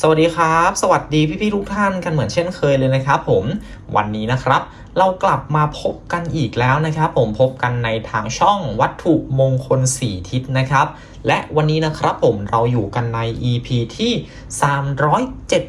สวัสดีครับ สวัสดีพี่ๆทุกท่านกันเหมือนเช่นเคยเลยนะครับผมวันนี้นะครับ เรากลับมาพบกันอีกแล้วนะครับ ผมพบกันในทางช่องวัตถุมงคล 4 ทิศนะครับ และวันนี้นะครับผมเราอยู่กันใน EP ที่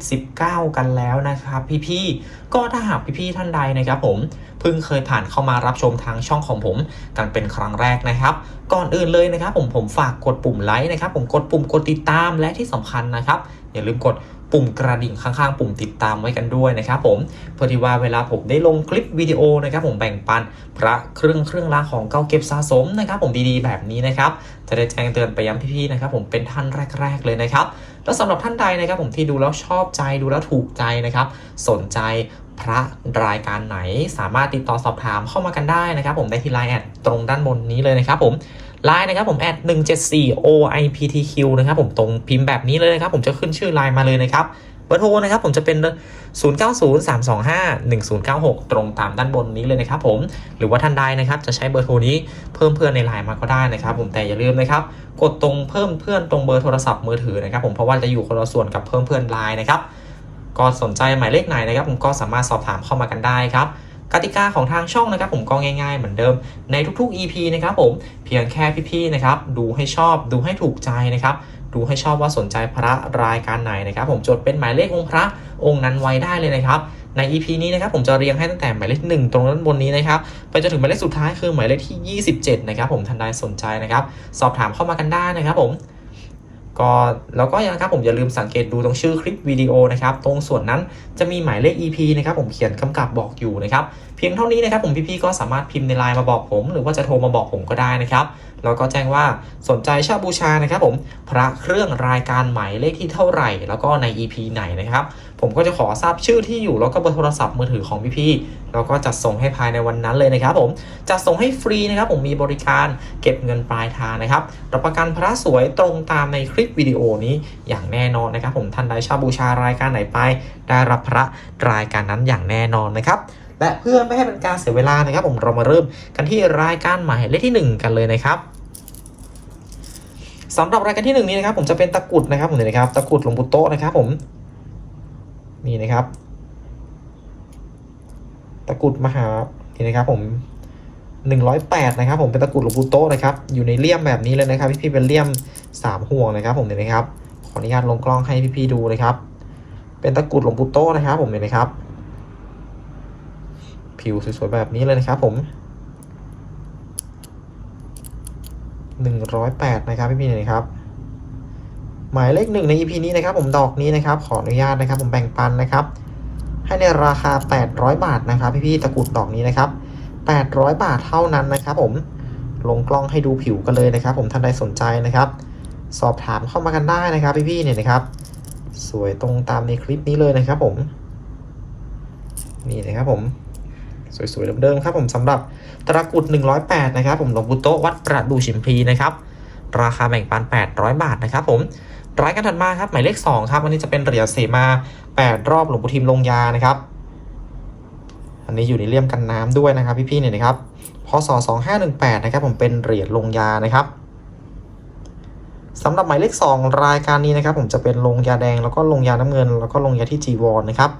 379 กันแล้วนะครับ พี่ๆก็ถ้าหากพี่ๆท่านใดนะครับ ผมเพิ่งเคยผ่านเข้ามารับชมทางช่องของผมกันเป็นครั้งแรกนะครับ ก่อนอื่นเลยนะครับ ผมผมฝากกดปุ่มไลค์นะครับ ผมกดปุ่มกดติดตามและที่สำคัญนะครับ อย่าลืมกดปุ่มกระดิ่งข้างๆ ปุ่มติดตามไว้กันด้วยนะครับผมเพื่อที่ว่าเวลาผมได้ลงคลิปวิดีโอนะครับผมแบ่งปันพระเครื่องเครื่องรางของเก่าเก็บสะสมนะครับผมดีๆแบบนี้นะครับจะได้แจ้งเตือนไปยังพี่ๆนะครับผมเป็นท่านแรก ๆเลยนะครับแล้วสำหรับท่านใดนะครับผมที่ดูแล้วชอบใจดูแล้วถูกใจนะครับสนใจพระรายการไหนสามารถติดต่อสอบถามเข้ามากันได้นะครับผมได้ที่ไลน์แอดตรงด้านบนนี้เลยนะครับผม ไลน์นะครับผมแอด174 OIPTQ นะครับผมตรงพิมพ์แบบนี้เลยนะครับผมจะขึ้นชื่อไลน์มาเลยนะครับเบอร์โทรนะครับผมจะเป็น 0903251096 ตรงตามด้านบนนี้เลยนะครับผมหรือว่าท่านใดนะครับจะใช้เบอร์โทรนี้เพิ่มเพื่อนในไลน์มาก็ได้นะครับ ผมแต่อย่าลืมนะครับกดตรงเพิ่มเพื่อนตรงเบอร์โทรศัพท์มือถือนะครับผมเพราะว่าจะอยู่คนละส่วนกับเพิ่มเพื่อนไลน์นะครับก็สนใจหมายเลขไหนนะครับผมก็สามารถสอบถามเข้ามากันได้ครับ กติกาของทางช่องนะครับผมก็ง่ายๆเหมือนเดิมในทุกๆ EP นะครับผมเพียงแค่พี่ๆนะครับดูให้ชอบดูให้ถูกใจนะครับดูให้ชอบว่าสนใจพระรายการไหนนะครับผมจดเป็นหมายเลของค์พระองค์นั้นไว้ได้เลยนะครับใน EP นี้นะครับผมจะเรียงให้ตั้งแต่หมายเลขหนึ่งตรงด้านบนนี้นะครับไปจนถึงหมายเลขสุดท้ายคือหมายเลขที่ 27นะครับผมท่านใดสนใจนะครับสอบถามเข้ามากันได้นะครับผม ก็แล้วก็ยังนะครับผมอย่าลืมสังเกตดูตรงชื่อคลิปวิดีโอนะครับ ตรงส่วนนั้นจะมีหมายเลข EP นะครับผมเขียนกำกับบอกอยู่นะครับเพียงเท่านี้นะครับผมพี่ๆก็สามารถพิมพ์ในไลน์มาบอกผม หรือว่าจะโทรมาบอกผมก็ได้นะครับแล้วก็แจ้งว่าสนใจเช่าบูชานะครับผมพระเครื่องรายการหมายเลขที่เท่าไหร่ แล้วก็ใน EP ไหนนะครับผมก็จะขอทราบชื่อที่อยู่แล้วก็เบอร์โทรศัพท์มือถือของพี่ๆแล้วก็จัดส่งให้ภายในวันนั้นเลยนะครับผมจัดส่งให้ฟรีนะครับผมมีบริการเก็บเงินปลายทางนะครับรับประกันพระสวยตรงตามในคลิปวิดีโอนี้อย่างแน่นอนนะครับผมท่านใดเช่าบูชารายการไหนไป ได้รับพระรายการนั้นอย่างแน่นอนนะครับ และเพื่อไม่ให้เป็นการเสียเวลานะครับ ผมเรามาเริ่มกันที่รายการหมายเลขที่ 1 กันเลยนะครับสำหรับรายการที่ 1 นี้นะครับ ผมจะเป็นตะกุดนะครับผมนี่นะครับตะกุดหลวงปู่โตนะครับ ผมนี่นะครับ ตะกุดมหานี่นะครับผม108นะครับผมเป็นตะกุดหลวงปู่โตนะครับอยู่ในเลี่ยมแบบนี้เลยนะครับ พี่ๆเป็นเลี่ยมสามห่วงนะครับ ผมเนี่ยนะครับขออนุญาตลงกล้องให้พี่ๆดูนะครับ เป็นตะกุดหลวงปู่โตนะครับ ผมเนี่ยนะครับ ผิวสวยๆแบบนี้เลยนะครับผม108นะครับพี่ๆนะครับ หมายเลขหนึ่งใน EP นี้นะครับ ผมดอกนี้นะครับ ขออนุญาตนะครับ ผมแบ่งปันนะครับ ให้ในราคา800บาทนะครับ พี่ๆตะกรุดดอกนี้นะครับ800บาทเท่านั้นนะครับผมลงกล้องให้ดูผิวกันเลยนะครับ ผมท่านใดสนใจนะครับ สอบถามเข้ามากันได้นะครับ พี่ๆเนี่ยนะครับ สวยตรงตามในคลิปนี้เลยนะครับผม นี่นะครับผม สวยๆเดิมๆครับผมสำหรับตะกรุด 108 นะครับผมหลวงปู่โตวัดประดู่ฉิมพีนะครับราคาแบ่งปัน 800 บาทนะครับผมรายการถัดมาครับหมายเลข 2 ครับอันนี้จะเป็นเหรียญเสมา 8 รอบหลวงปู่ทิมลงยานะครับอันนี้อยู่ในเลี่ยมกันน้ำด้วยนะครับพี่ๆเนี่ยนะครับพศ2518 นะครับผมเป็นเหรียญลงยานะครับสำหรับหมายเลข 2 รายการนี้นะครับ ผมจะเป็นลงยาแดงแล้วก็ลงยาน้ำเงิน แล้วก็ลงยาที่จีวรนะครับ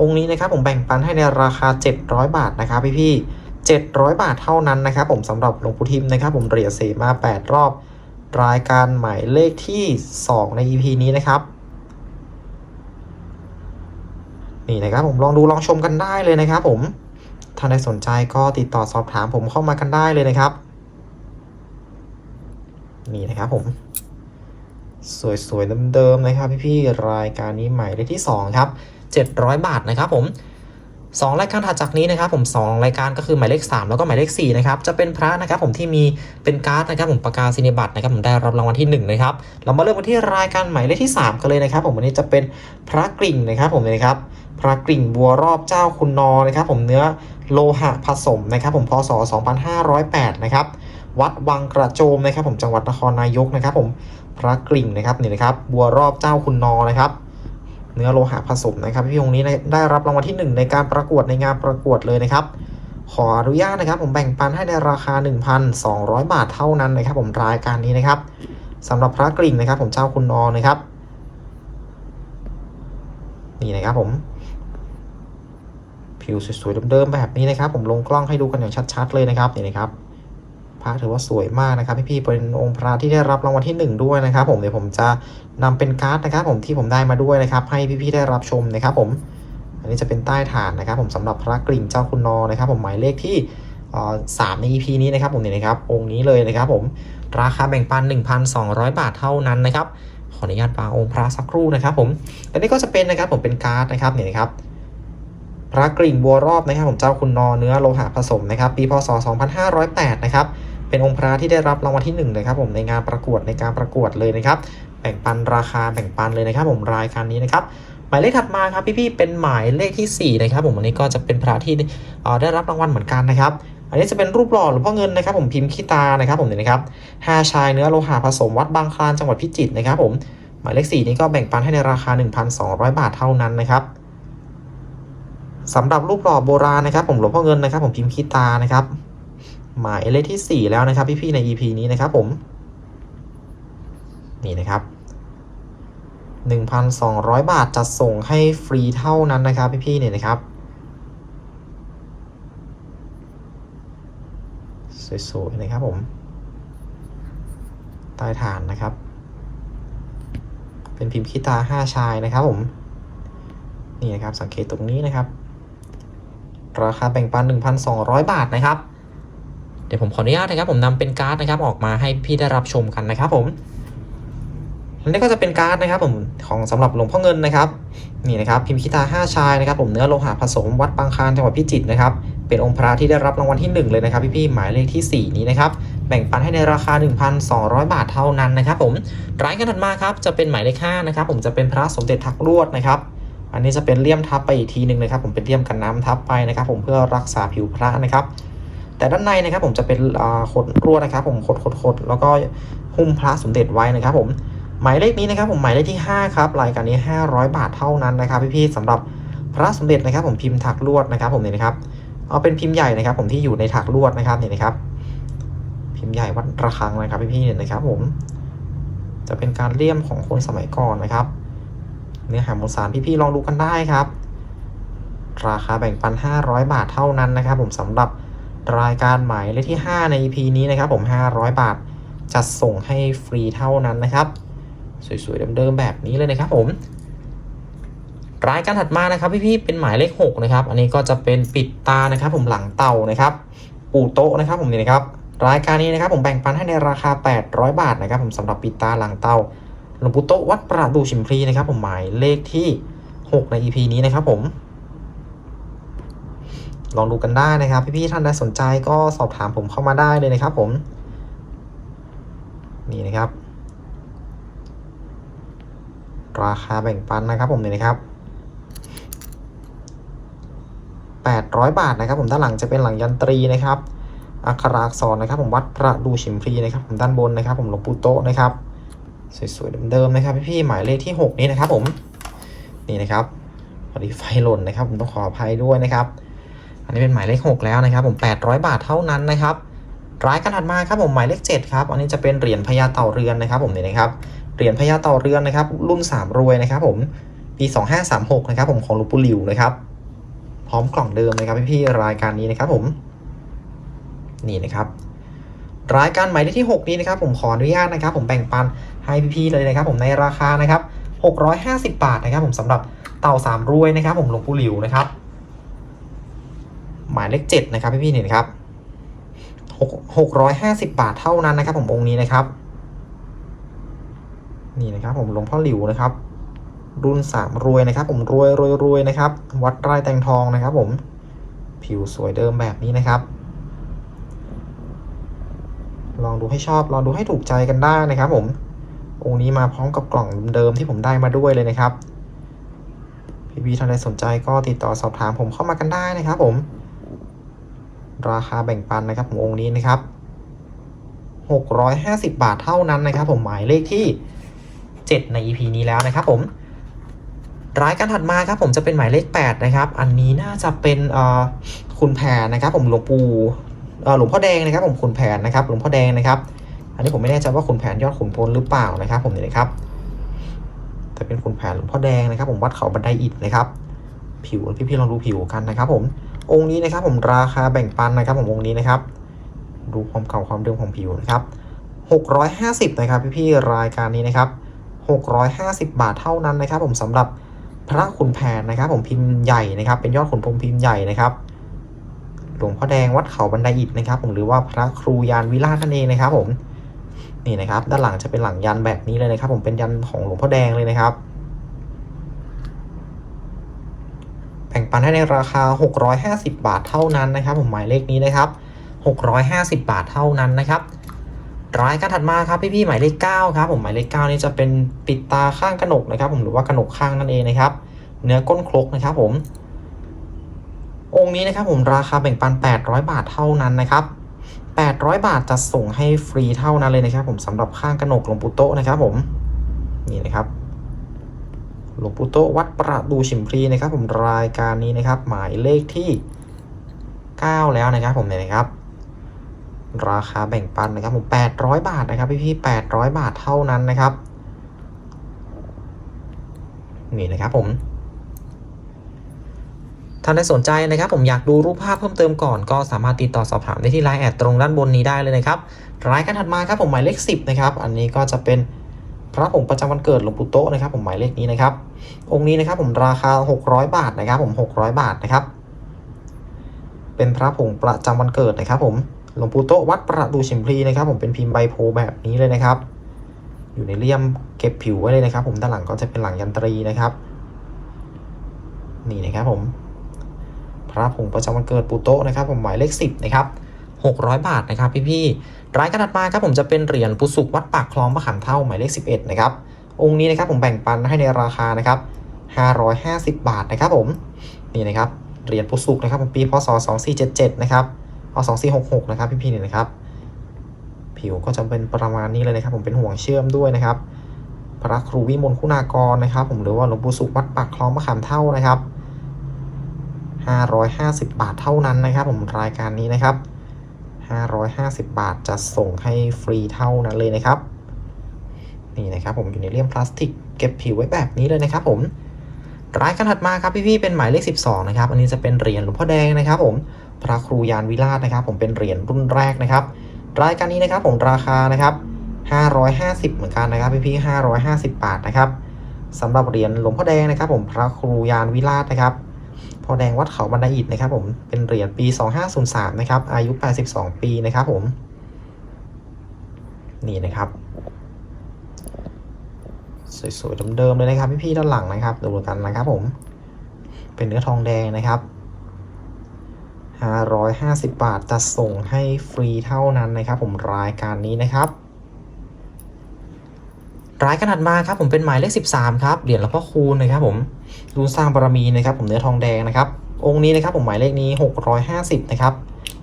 องค์นี้นะครับผมแบ่งปันให้ในราคา 700 บาทนะครับพี่ๆ700 บาทเท่านั้นนะครับผมสำหรับหลวงปู่ทิมนะครับผมเหรียญเสมา 8 รอบ รายการหมายเลขที่ 2 ใน EP นี้นะครับนี่นะครับผมลองดูลองชมกันได้เลยนะครับผมถ้าใครสนใจก็ติดต่อสอบถามผมเข้ามากันได้เลยนะครับ นี่นะครับผม สวยๆเดิมๆนะครับพี่ๆรายการนี้หมายเลขที่ 2 ครับ 700 บาทนะครับผม2รายการถัดจากนี้นะครับผม2รายการก็คือหมายเลข 3 แล้วก็หมายเลข4นะครับจะเป็นพระนะครับผมที่มีเป็นการ์ดนะครับผมประกาศนียบัตรนะครับผมได้รับรางวัลที่1นะครับเรามาเริ่มกันที่รายการหมายเลขที่ 3 กันเลยนะครับ ผมวันนี้จะเป็นพระกริ่งนะครับผมนะครับพระกริ่งบัวรอบเจ้าคุณนอนะครับผมเนื้อโลหะผสมนะครับผมพศ 2508 นะครับวัดวังกระโจมนะครับผมจังหวัดนครนายกนะครับผมพระกริ่งนะครับนี่นะครับบัวรอบเจ้าคุณนอนะครับ เนื้อโลหะผสมนะครับพี่องนี้ได้รับรางวัลที่ 1 ในการประกวดในงานประกวดเลยนะครับ ขออนุญาตนะครับผมแบ่งปันให้ในราคา 1,200 บาทเท่านั้นนะครับ ผมรายการนี้นะครับสำหรับพระกริ่งนะครับ ผมเจ้าคุณนอนะครับนี่นะครับผม ผิวสวยๆเดิมๆแบบนี้นะครับ ผมลงกล้องให้ดูกันอย่างชัด ๆ เลยนะครับนี่นะครับ พระถือว่าสวยมากนะครับพี่ๆเป็นองค์พระที่ได้รับรางวัลที่หนึ่งด้วยนะครับ ผมเดี๋ยวผมจะนำเป็นการ์ดนะครับ ผมที่ผมได้มาด้วยนะครับ ให้พี่ๆได้รับชมนะครับ ผม อันนี้จะเป็นใต้ฐานนะครับ ผมสำหรับพระกริ่งเจ้าคุณนอนะครับ ผมหมายเลขที่สามใน EP นี้นะครับ ผมเนี่ยนะครับ องค์นี้เลยนะครับ ผมราคาแบ่งปัน 1,200 บาทเท่านั้นนะครับขออนุญาตวางองค์พระสักครู่นะครับ ผมและนี่ก็จะเป็นนะครับผมเป็นการ์ดนะครับเนี่ยนะครับพระกริ่งบัวรอบนะครับ ผมเจ้าคุณนอเนื้อโลหะผสมนะครับ ปีพศ 2508 นะครับ เป็นองค์พระที่ได้รับรางวัลที่1นะครับผมในงานประกวดในการประกวดเลยนะครับ แบ่งปันราคาแบ่งปันเลยนะครับ ผมรายการนี้นะครับหมายเลขถัดมาครับพี่ๆเป็นหมายเลขที่4นะครับผมอันนี้ก็จะเป็นพระที่ได้รับรางวัลเหมือนกันนะครับ อันนี้จะเป็นรูปหล่อหลวงพ่อเงินนะครับ ผมพิมพ์ขี้ตานะครับผมเนี่ยนะครับห้าชายเนื้อโลหะผสมวัดบางคลานจังหวัดพิจิตรนะครับ ผมหมายเลข4นี้ก็แบ่งปันให้ในราคา 1,200 บาทเท่านั้นนะครับสำหรับรูปหล่อโบราณนะครับ ผมหลวงพ่อเงินนะครับ ผมพิมพ์ขี้ตานะครับ หมายเลขที่ 4 แล้วนะครับพี่ๆใน EP นี้นะครับผม นี่นะครับ 1,200 บาทจะส่งให้ฟรีเท่านั้นนะครับพี่ๆเนี่ยนะครับสวยๆนะครับผมใต้ฐานนะครับ เป็นพิมพ์ขี้ตาห้าชายนะครับผม นี่นะครับสังเกตตรงนี้นะครับ ราคาแบ่งปัน 1,200 บาทนะครับ เดี๋ยวผมขออนุญาตนะครับผมนำเป็นการ์ดนะครับออกมาให้พี่ได้รับชมกันนะครับผมอันนี้ก็จะเป็นการ์ดนะครับผมของสำหรับหลวงพ่อเงินนะครับนี่นะครับพิมพ์คิตาห้าชายนะครับผมเนื้อโลหะผสมวัดบางคานจังหวัดพิจิตรนะครับเป็นองค์พระที่ได้รับรางวัลที่หนึ่งเลยนะครับพี่ๆหมายเลขที่สี่นี้นะครับแบ่งปันให้ในราคา 1,200 บาทเท่านั้นนะครับผมร้านกันถัดมาครับจะเป็นหมายเลขห้านะครับผมจะเป็นพระสมเด็จทักลวดนะครับอันนี้จะเป็นเลี่ยมทับไปอีกทีหนึ่งนะครับผมเป็นเลี่ยมกันน้ำทับไปนะครับ ผมเพื่อรักษาผิวพระนะครับ แต่ด้านในนะครับผมจะเป็นอ่าขดลวนะครับ ผมขดขดขดแล้วก็หุ้มพระสมเด็จไว้นะครับ ผมหมายเลขนี้นะครับ ผมหมายเลขที่ 5 ครับรายการนี้ 500 บาทเท่านั้นนะครับพี่ๆสำหรับพระสมเด็จนะครับ ผมพิมพ์ถักลวดนะครับ ผมเนี่ยนะครับเอาเป็นพิมพ์ใหญ่นะครับ ผมที่อยู่ในถักลวดนะครับเนี่ยนะครับ พิมพ์ใหญ่วัดระฆังนะครับพี่ๆเนี่ยนะครับ ผม จะเป็นการเลี่ยมของคนสมัยก่อนนะครับ เนื้อหามวลสารพี่ๆลองดูกันได้ครับ ราคาแบ่งปัน 500 บาทเท่านั้นนะครับ ผมสำหรับ รายการหมายเลขที่ 5 ใน EP นี้นะครับผม 500 บาท จัดส่งให้ฟรีเท่านั้นนะครับ สวยๆเดิมๆแบบนี้เลยนะครับผม รายการถัดมานะครับพี่ๆเป็นหมายเลข 6 นะครับ อันนี้ก็จะเป็นปิดตานะครับ ผมหลังเต่านะครับ ปูโต๊ะนะครับผมนี่นะครับ รายการนี้นะครับผมแบ่งปันให้ในราคา 800 บาทนะครับ ผมสำหรับปิดตาหลังเต่าหลวงปู่โต๊ะวัดประดูชิมพลีนะครับผมหมายเลขที่ 6 ใน EP นี้นะครับผม ลองดูกันได้นะครับ พี่ๆท่านใดสนใจก็สอบถามผมเข้ามาได้เลยนะครับ ผม นี่นะครับ ราคาแบ่งปันนะครับ ผมนี่นะครับ800 บาทนะครับ ผมด้านหลังจะเป็นหลังยันตรีนะครับอักขระอักษรนะครับ ผมวัดประดูฉิมพลีนะครับ ผมด้านบนนะครับ ผมหลวงปู่โตะนะครับสวยๆเดิมๆนะครับ พี่ๆหมายเลขที่ 6 นี้นะครับ ผมนี่นะครับพอดีไฟหล่นนะครับ ผมต้องขออภัยด้วยนะครับ อันนี้เป็นหมายเลข 6 แล้วนะครับผม 800 บาทเท่านั้นนะครับรายการถัดมาครับผมหมายเลข 7 ครับ อันนี้จะเป็นเหรียญพญาเต่าเรือนนะครับผมเนี่ยนะครับเหรียญพญาเต่าเรือนนะครับ รุ่น 3 รวยนะครับผมปี 2536 นะครับผมของลูกปูหลิวนะครับ พร้อมกล่องเดิมนะครับพี่ๆรายการนี้นะครับผมนี่นะครับรายการหมายเลขที่ 6 นี้นะครับผมขออนุญาตนะครับ ผมแบ่งปันให้พี่ๆเลยนะครับ ผมในราคานะครับ650 บาทนะครับ ผมสำหรับเต่าสามรวยนะครับ ผมหลวงปู่หลิวนะครับ หมายเลขเจ็ดนะครับพี่ๆเนี่ยนครับหกหกร้อยห้าสิบบาทเท่านั้นนะครับ ผมองค์นี้นะครับ นี่นะครับ ผมหลวงพ่อหลิวนะครับ รุ่นสามรวยนะครับ ผมรวยรวยรวยนะครับ วัดไร่แตงทองนะครับ ผมผิวสวยเดิมแบบนี้นะครับลองดูให้ชอบ ลองดูให้ถูกใจกันได้นะครับผม องค์นี้มาพร้อมกับกล่องเดิมที่ผมได้มาด้วยเลยนะครับ พี่พี่ท่านใดสนใจก็ติดต่อสอบถามผมเข้ามากันได้นะครับผม ราคาแบ่งปันนะครับผมองค์นี้นะครับ 650 บาทเท่านั้นนะครับ ผมหมายเลขที่ 7 ใน EP นี้แล้วนะครับผมรายการถัดมาครับผมจะเป็นหมายเลข 8 นะครับ อันนี้น่าจะเป็นคุณแผนนะครับ ผมหลวงปู่หลวงพ่อแดงนะครับ ผมคุณแผนนะครับหลวงพ่อแดงนะครับ อันนี้ผมไม่แน่ใจว่าขุนแผนยอดขุนพลหรือเปล่านะครับ ผมเนี่ยนะครับ แต่เป็นขุนแผนหลวงพ่อแดงนะครับ ผมวัดเขาบันไดอิฐนะครับ ผิวพี่ๆลองดูผิวกันนะครับ ผม องค์นี้นะครับผมราคาแบ่งปันนะครับผมองค์นี้นะครับ ดูความเก่าความเดิมของผิวนะครับ650นะครับพี่ๆรายการนี้นะครับ650 บาทเท่านั้นนะครับ ผมสำหรับพระขุนแผนนะครับ ผมพิมพ์ใหญ่นะครับ เป็นยอดขุนพรมพิมพ์ใหญ่นะครับหลวงพ่อแดงวัดเขาบันไดอิฐนะครับ ผมหรือว่าพระครูยานวิราชนั่นเองนะครับ ผมนี่นะครับ ด้านหลังจะเป็นหลังยันแบบนี้เลยนะครับ ผมเป็นยันของหลวงพ่อแดงเลยนะครับ แบ่ งปันให้ในราคา 650 บาทเท่านั้นนะครับ ผมหมายเลขนี้นะครับ 650 บาทเท่านั้นนะครับรายการถัดมาครับพี่ๆหมายเลข9ครับผมหมายเลข9นี่จะเป็นปิดตาข้างกระหนกนะครับ ผมหรือว่ากระหนกข้างนั่นเองนะครับ เนื้อก้นครกนะครับ ผม องค์นี้นะครับ ผมราคาแบ่งปัน 800 บาทเท่านั้นนะครับ 800 บาทจะส่งให้ฟรีเท่านั้นเลยนะครับ ผมสำหรับข้างกระหนกหลวงปู่โตนะครับ ผมนี่นะครับ หลวงปู่โตวัดประดูฉิมพลีนะครับ ผมรายการนี้นะครับ หมายเลขที่ 9 แล้วนะครับ ผมเนี่ยนะครับ ราคาแบ่งปันนะครับผม800 บาทนะครับพี่ๆ800 บาทเท่านั้นนะครับนี่นะครับผมท่านใดสนใจนะครับ ผมอยากดูรูปภาพเพิ่มเติมก่อนก็สามารถติดต่อสอบถามได้ที่ไลน์แอดตรงด้านบนนี้ได้เลยนะครับรายการถัดมาครับผมหมายเลข10นะครับอันนี้ก็จะเป็น ระผงประจำวันเกิดหลวงปู่โตนะครับ ผมหมายเลขนี้นะครับ องค์นี้นะครับผมราคา 600 บาทนะครับ ผม 600 บาทนะครับ เป็นพระผงประจำวันเกิดนะครับผมหลวงปู่โตวัดประดูชิมพลีนะครับ ผมเป็นพิมพ์ใบโพแบบนี้เลยนะครับ อยู่ในเลี่ยมเก็บผิวไว้เลยนะครับ ผมด้านหลังก็จะเป็นหลังยันตรีนะครับ นี่นะครับผมพระผงประจำวันเกิดปู่โตนะครับ ผมหมายเลข10นะครับ 600 บาทนะครับพี่ๆรายการถัดมาครับผมจะเป็นเหรียญปุสุกวัดปากคลองมะขามเท่าหมายเลข 11 นะครับ องค์นี้นะครับผมแบ่งปันให้ในราคานะครับ550 บาทนะครับผมนี่นะครับเหรียญปุสุกนะครับผมปีพศ 2477 นะครับเอา2466 นะครับพี่ๆนี่นะครับ ผิวก็จะเป็นประมาณนี้เลยนะครับ ผมเป็นห่วงเชื่อมด้วยนะครับ พระครูวิมลคุณากรนะครับ ผมหรือว่าหลวงปู่สุขวัดปากคลองมะขามเท่านะครับ550 บาทเท่านั้นนะครับ ผมรายการนี้นะครับ 550 บาทจะส่งให้ฟรีเท่านั้นเลยนะครับ นี่นะครับผมอยู่ในเลี่ยมพลาสติกเก็บผิวไว้แบบนี้เลยนะครับผมรายการถัดมาครับพี่ๆเป็นหมายเลข 12 นะครับ อันนี้จะเป็นเหรียญหลวงพ่อแดงนะครับผมพระครูยานวิราชนะครับ ผมเป็นเหรียญรุ่นแรกนะครับ รายการนี้นะครับผมราคานะครับ 550 เหมือนกันนะครับพี่ๆ550 บาทนะครับสำหรับเหรียญหลวงพ่อแดงนะครับ ผมพระครูยานวิราชนะครับ พอแดงวัดเขาบันไดอิฐนะครับผมเป็นเหรียญปี 2503 นะครับ อายุ 82 ปีนะครับผม นี่นะครับ สวยๆเดิมๆเลยนะครับพี่ๆด้านหลังนะครับดูกันนะครับผม เป็นเนื้อทองแดงนะครับ550 บาทจะส่งให้ฟรีเท่านั้นนะครับ ผมรายการนี้นะครับ รายกาดมาครับผมเป็นหมายเลข 13 ครับ เหรียญหลวงพ่อคูณนะครับผมรุ่นสร้างบารมีนะครับ ผมเนื้อทองแดงนะครับ องค์นี้นะครับผมหมายเลขนี้ 650 นะครับ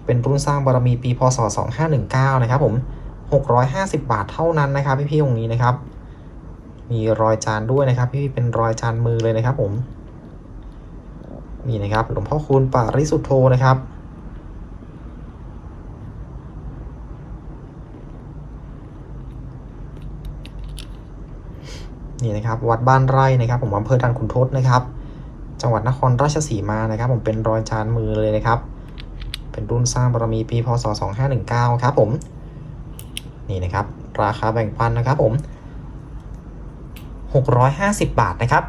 เป็นรุ่นสร้างบารมีปีพศ 2519 นะครับผม 650 บาทเท่านั้นนะครับ พี่ๆองค์นี้นะครับ มีรอยจานด้วยนะครับ พี่ๆเป็นรอยจานมือเลยนะครับผม นี่นะครับ หลวงพ่อคูณปาริสุทโธนะครับ นี่นะครับวัดบ้านไร่นะครับ ผมอำเภอด่านขุนทดนะครับ จังหวัดนครราชสีมานะครับ ผมเป็นรอยจานมือเลยนะครับ เป็นรุ่นสร้างบารมีปีพศ 2519 ครับผมนี่นะครับ ราคาแบ่งปันนะครับผม 650 บาทนะครับ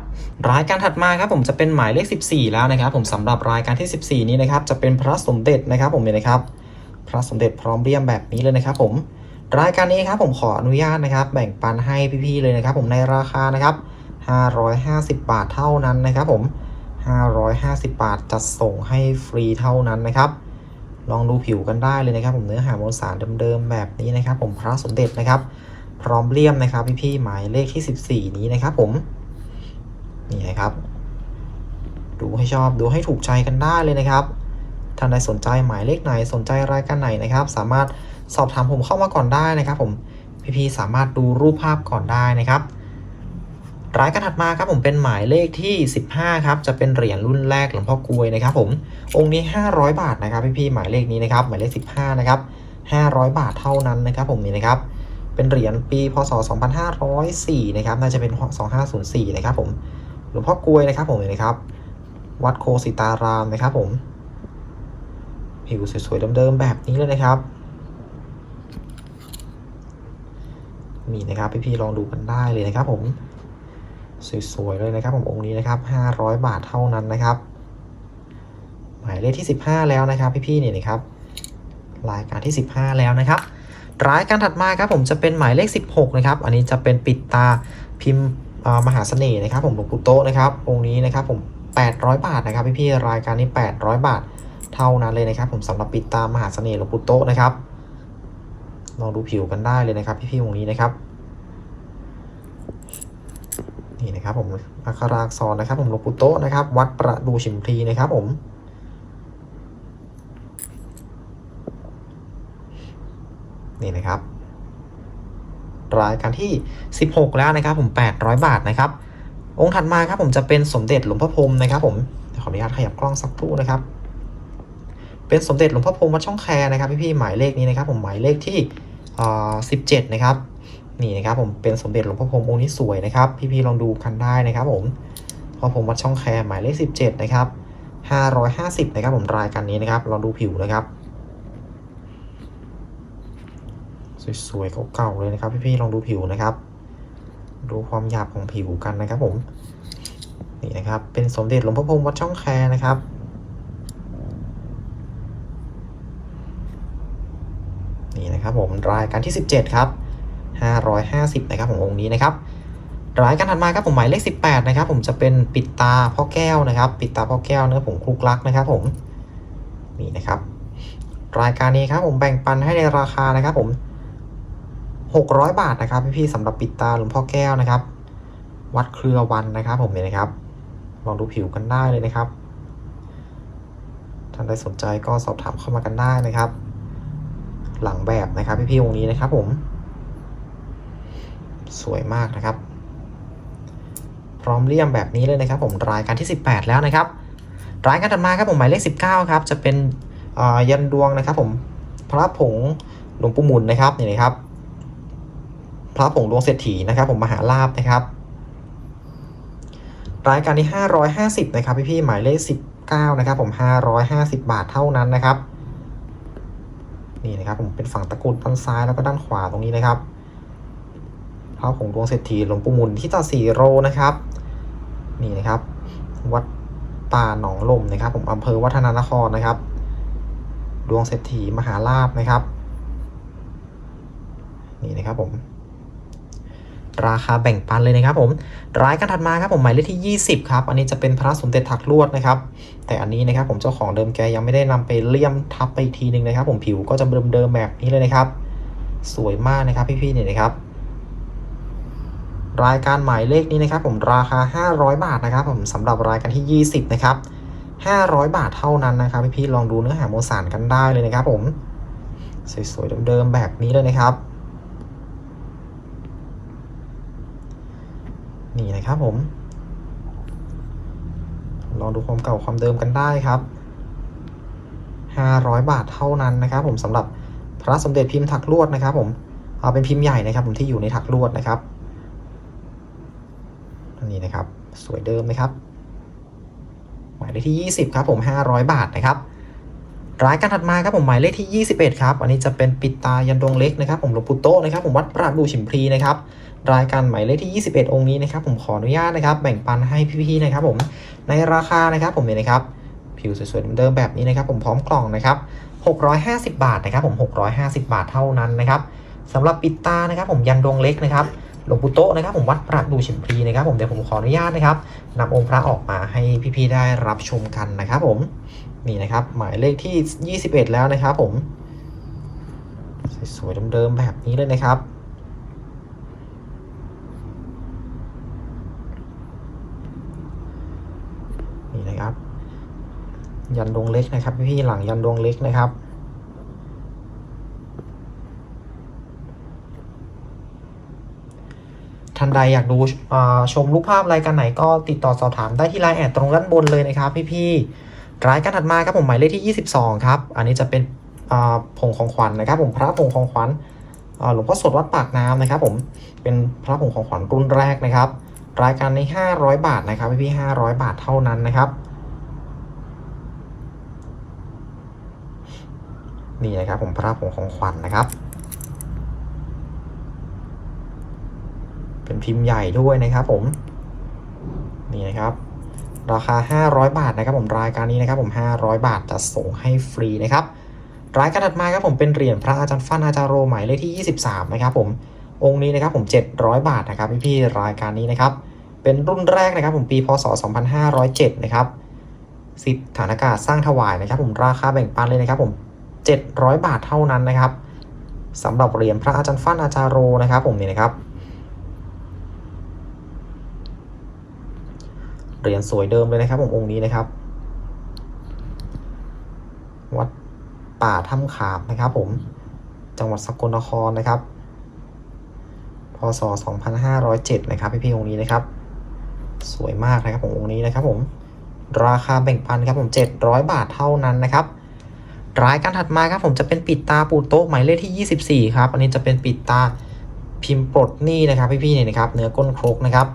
รายการถัดมาครับผมจะเป็นหมายเลข 14 แล้วนะครับ ผมสำหรับรายการที่ 14 นี้นะครับ จะเป็นพระสมเด็จนะครับ ผมเนี่ยนะครับ พระสมเด็จพร้อมเรียมแบบนี้เลยนะครับ ผม รายการนี้ครับผมขออนุญาตนะครับแบ่งปันให้พี่ๆเลยนะครับ ผมในราคานะครับ550 บาทเท่านั้นนะครับผม550 บาทจะส่งให้ฟรีเท่านั้นนะครับ ลองดูผิวกันได้เลยนะครับ ผมเนื้อหามวลสารเดิมๆแบบนี้นะครับ ผมพระสมเด็จนะครับ พร้อมเลี่ยมนะครับ พี่ๆหมายเลขที่ 14 นี้นะครับ ผมนี่นะครับ ดูให้ชอบดูให้ถูกใจกันได้เลยนะครับท่านใดสนใจหมายเลขไหนสนใจรายการไหนนะครับ สามารถ สอบถามผมเข้ามาก่อนได้นะครับ ผมพี่ๆสามารถดูรูปภาพก่อนได้นะครับรายการถัดมาครับผมเป็นหมายเลขที่ 15 ครับ จะเป็นเหรียญรุ่นแรกหลวงพ่อกลวยนะครับ ผมองค์นี้ 500 บาทนะครับพี่ๆหมายเลขนี้นะครับหมายเลข 15 นะครับ 500 บาทเท่านั้นนะครับผมนี่นะครับเป็นเหรียญปีพศ 2504 นะครับน่าจะเป็น 2504 นะครับผมหลวงพ่อกลวยนะครับผมเห็นไหมครับ วัดโคสิตารามนะครับผมผิวสวยๆเดิมๆแบบนี้เลยนะครับ มีนะครับพี่ๆลองดูกันได้เลยนะครับ ผมสวยๆเลยนะครับ ผมองค์นี้นะครับ 500 บาทเท่านั้นนะครับ หมายเลขที่ 15 แล้วนะครับ พี่ๆนี่นะครับรายการที่ 15 แล้วนะครับรายการถัดมาครับผมจะเป็นหมายเลข 16 นะครับ อันนี้จะเป็นปิดตาพิมพ์มหาเสน่ห์นะครับ ผมหลวงปู่โตนะครับ องค์นี้นะครับผม 800 บาทนะครับพี่ๆรายการนี้ 800 บาทเท่านั้นเลยนะครับ ผมสำหรับปิดตามหาเสน่ห์หลวงปู่โตนะครับ ลองดูผิวกันได้เลยนะครับ พี่ๆองนี้นะครับ นี่นะครับผมอัคราอักษรนะครับ ผมลงปู่โตะนะครับ วัดประดูชิมพลีนะครับ ผมนี่นะครับรายการที่ 16 แล้วนะครับ ผม 800 บาทนะครับ องค์ถัดมาครับผมจะเป็นสมเด็จหลวงพ่อพรมนะครับ ผมขออนุญาตขยับกล้องสักครู่นะครับ เป็นสมเด็จหลวงพ่อพรมวัดช่องแคนะครับพี่ๆหมายเลขนี้นะครับ ผมหมายเลขที่ เอ่อ17นะครับนี่นะครับผมเป็นสมเด็จหลวงพ่อพรมองค์นี้สวยนะครับ พี่ๆลองดูกันได้นะครับผมพ่อพรหมวัดช่องแคร์หมายเลข17นะครับ550นะครับผมรายการนี้นะครับลองดูผิวนะครับ สวยๆเก่าๆเลยนะครับ พี่ๆลองดูผิวนะครับ ดูความหยาบของผิวกันนะครับผมนี่นะครับเป็นสมเด็จหลวงพ่อพรมวัดช่องแคร์นะครับ นี่นะครับผมรายการที่ 17 ครับ 550 นะครับขององค์นี้นะครับรายการถัดมาครับผมหมายเลข 18 นะครับ ผมจะเป็นปิดตาพ่อแก้วนะครับ ปิดตาพ่อแก้วเนื้อผงคลุกลักนะครับ ผมนี่นะครับ รายการนี้ครับผมแบ่งปันให้ในราคานะครับ ผม 600 บาทนะครับพี่ๆสำหรับปิดตาหลวงพ่อแก้วนะครับ วัดเครือวันนะครับ ผมเนี่ยนะครับลองดูผิวกันได้เลยนะครับท่านใดสนใจก็สอบถามเข้ามากันได้นะครับ หลังแบบนะครับพี่ๆองค์นี้นะครับ ผม สวยมากนะครับ พร้อมเลี่ยมแบบนี้เลยนะครับ ผมรายการที่ 18 แล้วนะครับ รายการถัดมาครับผมหมายเลข 19 ครับ จะเป็นยันดวงนะครับ ผมพระผงหลวงปู่หมุนนะครับนี่นะครับ พระผงดวงเศรษฐีนะครับ ผมมหาลาบนะครับ รายการที่ 550 นะครับพี่ๆหมายเลข 19 นะครับ ผม 550 บาทเท่านั้นนะครับ นี่นะครับผมเป็นฝั่งตะกุดด้านซ้ายแล้วก็ด้านขวาตรงนี้นะครับพระของดวงเศรษฐีหลวงปู่มุนที่ตาสีโรนะครับ นี่นะครับ วัดป่าหนองลมนะครับ ผมอำเภอวัฒนานครนะครับ ดวงเศรษฐีมหาลาบนะครับ นี่นะครับผม ราคาแบ่งปันเลยนะครับผมรายการถัดมาครับผมหมายเลขที่ 20 ครับ อันนี้จะเป็นพระสมเด็จถักลวดนะครับ แต่อันนี้นะครับผมเจ้าของเดิมแกยังไม่ได้นำไปเลี่ยมทับไปทีหนึ่งนะครับ ผมผิวก็จะเดิมๆแบบนี้เลยนะครับ สวยมากนะครับพี่ๆเนี่ยนะครับ รายการหมายเลขนี้นะครับ ผมราคา 500 บาทนะครับ ผมสำหรับรายการที่ 20 นะครับ 500 บาทเท่านั้นนะครับ พี่ๆลองดูเนื้อหาโมสารกันได้เลยนะครับ ผมสวยๆเดิมๆแบบนี้เลยนะครับ นี่นะครับผม ลองดูความเก่าความเดิมกันได้ครับ 500 บาทเท่านั้นนะครับ ผมสำหรับพระสมเด็จพิมพ์ถักลวดนะครับ ผมเอาเป็นพิมพ์ใหญ่นะครับ ผมที่อยู่ในถักลวดนะครับอันนี้นะครับ สวยเดิมนะครับ หมายเลขที่ 20 ครับผม 500 บาทนะครับ รายการถัดมาครับผมหมายเลขที่ 21 ครับ อันนี้จะเป็นปิดตายันดวงเล็กนะครับ ผมหลวงปู่โตนะครับ ผมวัดประดูฉิมพลีนะครับ รายการหมายเลขที่ 21 องค์นี้นะครับ ผมขออนุญาตนะครับ แบ่งปันให้พี่ๆนะครับ ผมในราคานะครับ ผมเนี่ยนะครับ ผิวสวยๆเดิมแบบนี้นะครับ ผมพร้อมกล่องนะครับ 650 บาทนะครับ ผม 650 บาทเท่านั้นนะครับสำหรับปิดตานะครับ ผมยันดวงเล็กนะครับ หลวงปู่โตนะครับผมวัดประดูฉิมพลีนะครับผมเดี๋ยวผมขออนุญาตนะครับนำองค์พระออกมาให้พี่ๆได้รับชมกันนะครับผมนี่นะครับหมายเลขที่ 21 แล้วนะครับผมสวยๆเดิมๆแบบนี้เลยนะครับนี่นะครับ ยันดวงเล็กนะครับพี่ๆหลังยันดวงเล็กนะครับ ท่านใดอยากดูชมรูปภาพรายการไหนก็ติดต่อสอบถามได้ที่ไลน์แอดตรงด้านบนเลยนะครับพี่ๆรายการถัดมาครับผมหมายเลขที่ 22 ครับ อันนี้จะเป็นผงของขวัญนะครับ ผมพระผงของขวัญหลวงพ่อสดวัดปากน้ำนะครับ ผมเป็นพระผงของขวัญรุ่นแรกนะครับ รายการใน 500 บาทนะครับพี่ๆ500 บาทเท่านั้นนะครับนี่นะครับผมพระผงของขวัญนะครับ เป็นพิมพ์ใหญ่ด้วยนะครับผม นี่นะครับ ราคา 500 บาทนะครับผมรายการนี้นะครับผม 500 บาทจะส่งให้ฟรีนะครับรายการถัดมาครับผมเป็นเหรียญพระอาจารย์ฟันอาจารย์โรหมายเลขที่ 23 นะครับผมองค์นี้นะครับผม 700 บาทนะครับพี่ๆรายการนี้นะครับ เป็นรุ่นแรกนะครับผมปีพศ 2507 นะครับสิทธิฐานอากาศสร้างถวายนะครับ ผมราคาแบ่งปันเลยนะครับ ผม 700 บาทเท่านั้นนะครับสำหรับเหรียญพระอาจารย์ฟันอาจารย์โรนะครับ ผมนี่นะครับ เหรียญสวยเดิมเลยนะครับผมองค์นี้นะครับ วัดป่าถ้ำขามนะครับ ผมจังหวัดสกลนครนะครับ พศ 2507 นะครับพี่ๆองค์นี้นะครับ สวยมากนะครับผมองค์นี้นะครับ ผม ราคาแบ่งปันครับผม 700 บาทเท่านั้นนะครับรายการถัดมาครับผมจะเป็นปิดตาปูโต๊ะหมายเลขที่ 24 ครับ อันนี้จะเป็นปิดตาพิมพ์ปลดหนี้นะครับพี่ๆเนี่ยนะครับ เนื้อก้นครกนะครับ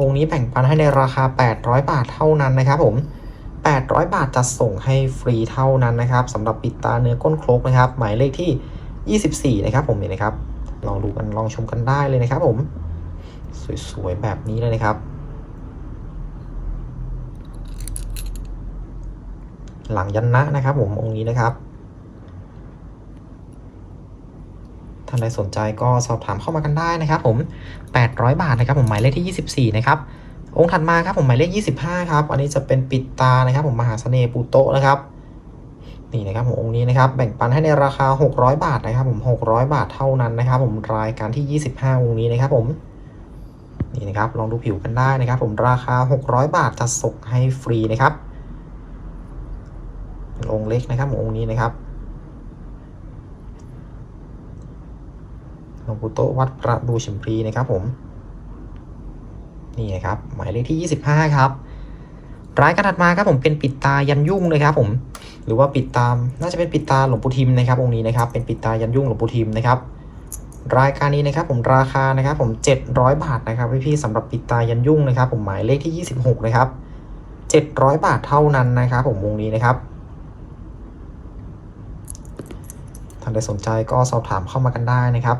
องค์นี้แบ่งปันให้ในราคา 800 บาทเท่านั้นนะครับผม 800 บาทจะส่งให้ฟรีเท่านั้นนะครับสำหรับปิดตาเนื้อก้นครกนะครับ หมายเลขที่ 24 นะครับผมนี่นะครับ ลองดูกันลองชมกันได้เลยนะครับผม สวยๆ แบบนี้เลยนะครับ หลังยันนะนะครับผมองค์นี้นะครับ ท่านใดสนใจก็สอบถามเข้ามากันได้นะครับผม 800 บาทนะครับผมหมายเลขที่ 24 นะครับองค์ถัดมาครับผมหมายเลข 25 ครับ อันนี้จะเป็นปิดตานะครับ ผมมหาเสน่ห์ปูโตะนะครับนี่นะครับผมองค์นี้นะครับแบ่งปันให้ในราคา 600 บาทนะครับ ผม 600 บาทเท่านั้นนะครับ ผมรายการที่ 25 องค์นี้นะครับ ผมนี่นะครับลองดูผิวกันได้นะครับ ผมราคา 600 บาทจะส่งให้ฟรีนะครับองค์เล็กนะครับผมองค์นี้นะครับ หลวงปู่โตวัดประดูชิมพลีนะครับผมนี่นะครับ หมายเลขที่ 25 ครับรายการถัดมาครับผมเป็นปิดตายันยุ่งนะครับผมหรือว่าปิดตามน่าจะเป็นปิดตาหลวงปู่ทิมนะครับองค์นี้นะครับเป็นปิดตายันยุ่งหลวงปู่ทิมนะครับรายการนี้นะครับผมราคานะครับผม 700 บาทนะครับพี่ๆสำหรับปิดตายันยุ่งนะครับ ผมหมายเลขที่ 26 นะครับ 700 บาทเท่านั้นนะครับ ผมวงนี้นะครับท่านใดสนใจก็สอบถามเข้ามากันได้นะครับ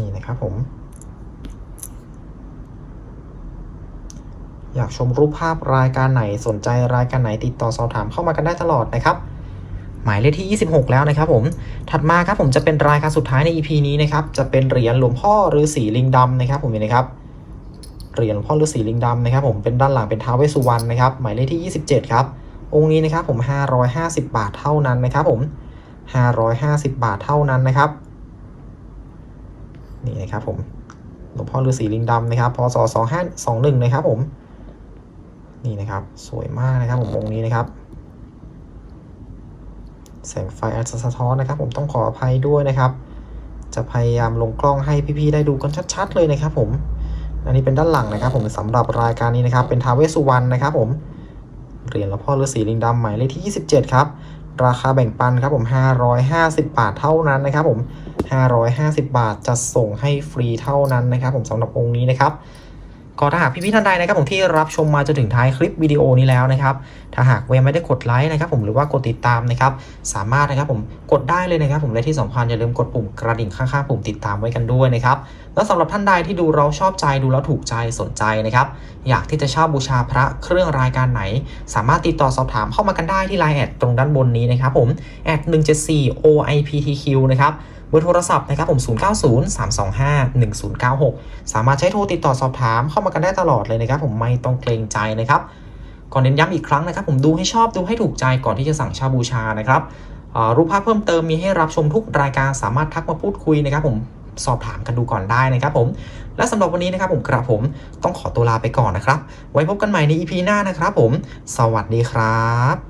นี่นะครับผม อยากชมรูปภาพรายการไหนสนใจรายการไหนติดต่อสอบถามเข้ามากันได้ตลอดนะครับ หมายเลขที่ 26 แล้วนะครับผมถัดมาครับผมจะเป็นรายการสุดท้ายใน EP นี้นะครับจะเป็นเหรียญหลวงพ่อฤาษีลิงดำนะครับ ผมเห็นนะครับเหรียญหลวงพ่อฤาษีลิงดำนะครับ ผมเป็นด้านหลังเป็นท้าวเวสสุวรรณนะครับหมายเลขที่ 27 ครับองค์นี้นะครับผม 550 บาทเท่านั้นนะครับผม 550 บาทเท่านั้นนะครับ นี่นะครับผมหลวงพ่อฤาษีลิงดำนะครับพศ2521นะครับผม นี่นะครับสวยมากนะครับผมองค์นี้นะครับ แสงไฟอาจจะสะท้อนนะครับ ผมต้องขออภัยด้วยนะครับ จะพยายามลงกล้องให้พี่ๆได้ดูกันชัด ๆ เลยนะครับผม อันนี้เป็นด้านหลังนะครับ ผมสำหรับรายการนี้นะครับ เป็นท้าเวสสุวรรณนะครับ ผมเหรียญหลวงพ่อฤาษีลิงดำหมายเลขที่ 27 ครับ ราคาแบ่งปันครับผม 550 บาทเท่านั้นนะครับผม 550 บาทจะส่งให้ฟรีเท่านั้นนะครับผมสำหรับองค์นี้นะครับ ก็ถ้าหากพี่ๆท่านใดนะครับผมที่รับชมมาจนถึงท้ายคลิปวิดีโอนี้แล้วนะครับ ถ้าหากยังไม่ได้กดไลค์นะครับผมหรือว่ากดติดตามนะครับ สามารถนะครับผมกดได้เลยนะครับผมและที่สำคัญอย่าลืมกดปุ่มกระดิ่งข้างๆปุ่มติดตามไว้กันด้วยนะครับ แล้วสำหรับท่านใดที่ดูเราชอบใจดูแล้วถูกใจสนใจนะครับ อยากที่จะเช่าบูชาพระเครื่องรายการไหน สามารถติดต่อสอบถามเข้ามากันได้ที่ไลน์แอดตรงด้านบนนี้นะครับผมแอด174 OIPTQ นะครับ เบอร์โทรศัพท์นะครับผม 0903251096 สามารถใช้โทรติดต่อสอบถามเข้ามากันได้ตลอดเลยนะครับ ผมไม่ต้องเกรงใจนะครับก่อนเน้นย้ำอีกครั้งนะครับ ผมดูให้ชอบดูให้ถูกใจก่อนที่จะสั่งชาบูชานะครับรูปภาพเพิ่มเติมมีให้รับชมทุกรายการสามารถทักมาพูดคุยนะครับ ผมสอบถามกันดูก่อนได้นะครับผม และสำหรับวันนี้นะครับผมกระผมต้องขอตัวลาไปก่อนนะครับ ไว้พบกันใหม่ใน EP หน้านะครับผม สวัสดีครับ